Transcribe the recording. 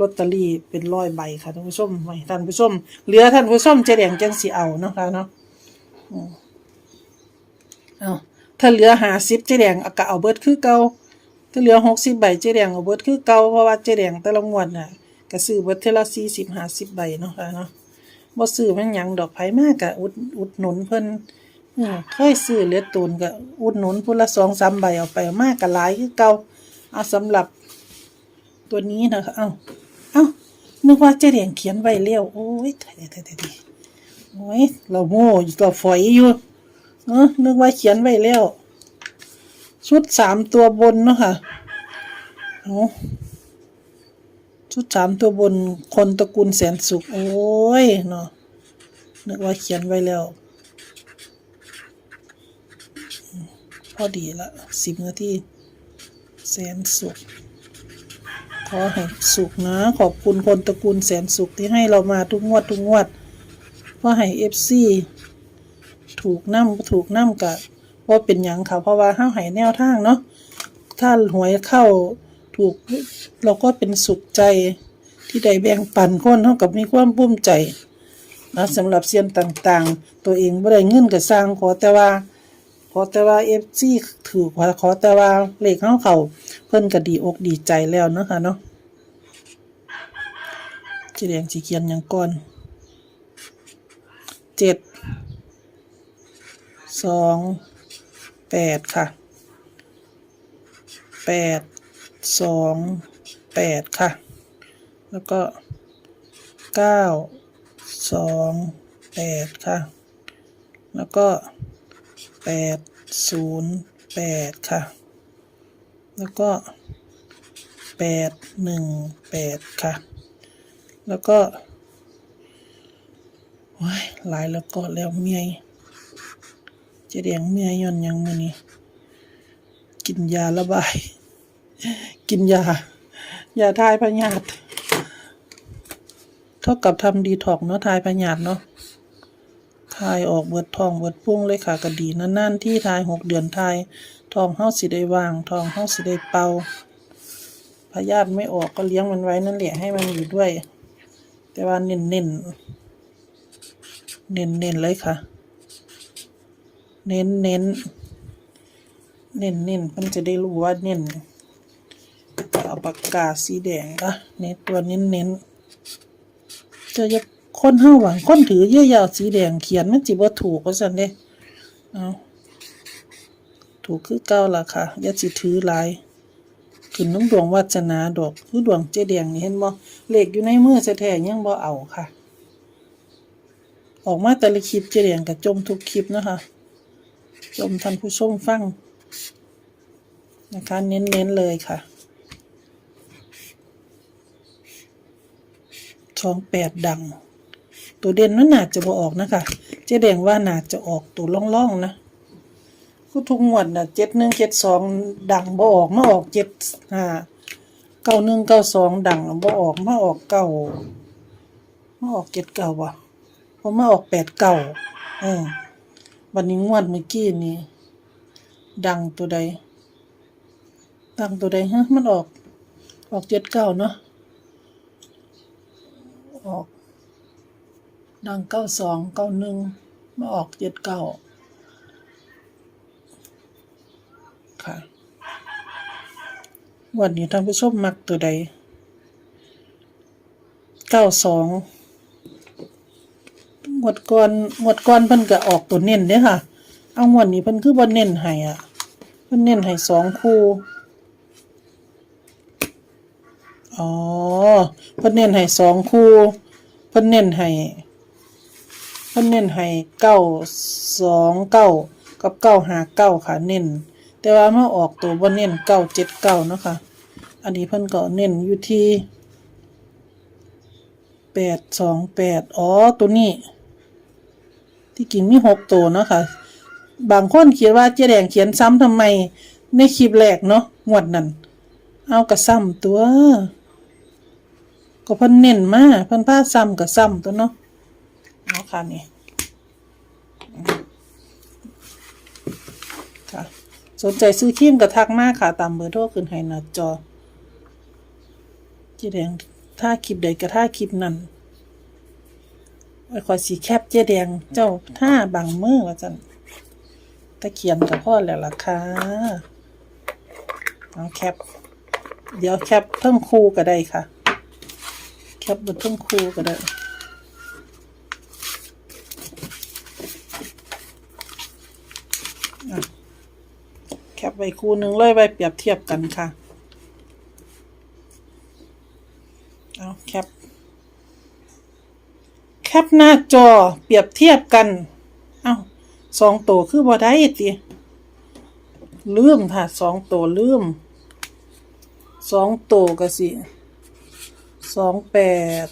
ลอตเตอรี่เป็นร้อยใบค่ะท่านผู้ชมไว้ท่านผู้ชม เหลือท่านผู้ชมเจแดงจังสิเอาเนาะค่ะเนาะอืมเอาถ้าเหลือหาสิบเจแดงอาก็เอาเบิดคือเก่าถ้าเหลือหกสิบใบเจแดงเอาเบิดคือเก่าเพราะว่าเจแดงแต่ละงวดน่ะก็ซื้อเบิดเทละสี่สิบห้าสิบใบเนาะค่ะเนาะบ่ซื้อมันหยังดอกไผมากกะอุดอุดหนุนเพิ่นอืมเคยซื้อเหลือตูนก็อุดหนุนพุ่นละสองสามใบเอาไปมากก็หลายคือเก่าเอาสำหรับตัวนี้นะคะเอ้า อ้านึกว่าเจ๊แดงเขียนไว้เลี้ยวโอ้ยตายตายตายตายโอ้ยเราโม่เราฝอยอยู่เออนึกว่าเขียนไว้แล้วชุดสามตัวบนเนาะค่ะเอาชุดสามตัวบนคนตระกูลแสนสุข โอ้ยเนาะนึกว่าเขียนไว้แล้ว พอดีละสิบนาทีแสนสุข ขอให้สุขนะ ขอบคุณคนตระกูลแสนสุขที่ให้เรามาทุกงวดทุกงวดเพราะให้เอฟซีถูกน้ำถูกน้ำกะว่าเป็นหยังค่ะ เพราะว่าห้าให้แนวทางเนาะถ้าหวยเข้าถูกเราก็เป็นสุขใจที่ได้แบ่งปันคนเท่ากับมีความภูมิใจนะสำหรับเซียนต่างๆ ตัวเองไม่ได้เงินกับสร้างขอแต่ว่า อแต่ว่าเอฟซีถือว่าขอแต่ว่าเลขเขาเขาเพิ่นก็ดีอกดีใจแล้วเนาะค่ะเนาะจีแดงสีเขียนหยังก่อนเจ็ดสองแปดค่ะแปดสองแปดค่ะ แล้วก็เก้าสองแปดค่ะ แล้วก็ แปดศูนย์แปดค่ะ แล้วก็แปดหนึ่งแปดค่ะ แล้วก็ว้ายหลายแล้วก็แล้วเมียจะเดียงเมียย่อนยังมือนี้ กินยาระบาย กินยา ยาทายพยาธิเท่ากับทำดีถอกเนาะทายพยาธิเนาะ ทายออกเบิดทองเบิดพุ่งเลยค่ะก็ดีนั่นๆที่ทายหกเดือนทายทองเฮาสิได้วาง ทองเฮาสิได้เป่าพยาธิไม่ออกก็เลี้ยงมันไว้นั่นแหละให้มันอยู่ด้วย แต่ว่าเน้นเน้นเน้นเน้นเลยค่ะ เน้นเน้นเน้นเน้นมันจะได้รู้ว่าเน้นเอาปากกาสีแดงก็เน้นตัวเน้นเน้นจะจะ คนเฮาหวังคนถือเยอะยาวสีแดงเขียนมันจิบ่ถูกว่าซั่นเด้เอาถูกคือเก่าล่ะค่ะอย่าสิถือหลายขึ้นน้ำดวงวาสนาดอกคือดวงเจแดงนี่เห็นบ่เลขอยู่ในมือแท้ๆยังบ่เอาค่ะ ออกมาแต่ละคลิปเจแดงก็จมทุกคลิปนะคะ จมท่านผู้ชมฟังนะคะเน้นๆเลยค่ะช่องแปดดัง ตัวเด่นมันหนาจะบ่ออกนะคะเจ๊แดงว่าน่าจะออกตัวล่องๆนะก็ทุกงวดน่ะเจ็ดหนึ่งเจ็ดสองดังบ่ออกมาออกเจ็ดห้าเก้าหนึ่งเก้าสองดังบ่ออกมาออกเก้ามาออกเจ็ดเก้าว่ะพอมาออกแปดเก้าเออวันนี้งวดเมื่อกี้นี่ดังตัวใด ดังตัวใดฮะมันออก ออกเจ็ดเก้าเนาะออก ดังเก้าสองเก้าหนึ่งมาออกเจ็ดเก้าค่ะวันนี้ท่านผู้ชมมักตัวใดเก้าสองหมวดก่อนหมวดก่อนเพิ่นก็ออกตัวเน้นเด้ค่ะ เอางวดนี้เพิ่นคือบ่เน้นให้อะ เพิ่นเน้นให้สองคู่ อ๋อ เพิ่นเน้นให้สองคู่ เพิ่นเน้นให้ พิ่นเน้นให้เก้าสองเก้ากับเก้าหาเก้าค่ะเน้น แต่ว่าเมาอออกตัวบ่เน้นเก้าเจ็ดเก้าเนาะค่ะ อันนี้เพิ่นก็เน้นอยู่ที่แปดสองแปดอ๋อตัวนี้ ที่จริงมีหกตัวเนาะค่ะ บางคนเขียนว่าเจ๊แดงเขียนซ้ำทำไมในคลิปแรกเนาะงวดนั้น เอากระซ้ำตัว ก็เพิ่นเน้นมาเพิ่นพาซ้ำกับซ้ำตัวเนาะ เอาค่ะนี่ค่ะ สนใจซื้อครีมกับทักมากค่ะ ตามเบอร์โทรขึ้นให้หน้าจอจีแดงถ้าคลิปใดก็ถ้าคลิปนั้นไว้ขอยสีแคปเจ๊แดงเจ้าท่าบังมือว่าจันตะเขียนกับพ่อแล้วล่ะค่ะเอาแคปเดี๋ยวแคปเพิ่มคูก็ได้ค่ะ แคปบนเพิ่มคูก็ได้ แคปไว้คูหนึ่งเลยไว้เปรียบเทียบกันค่ะ เอาแคป แคปหน้าจอเปรียบเทียบกัน เอาสองตัวคือบ่ได้ติลืมค่ะสองตัวลืมสองตัวก็สิสองแปด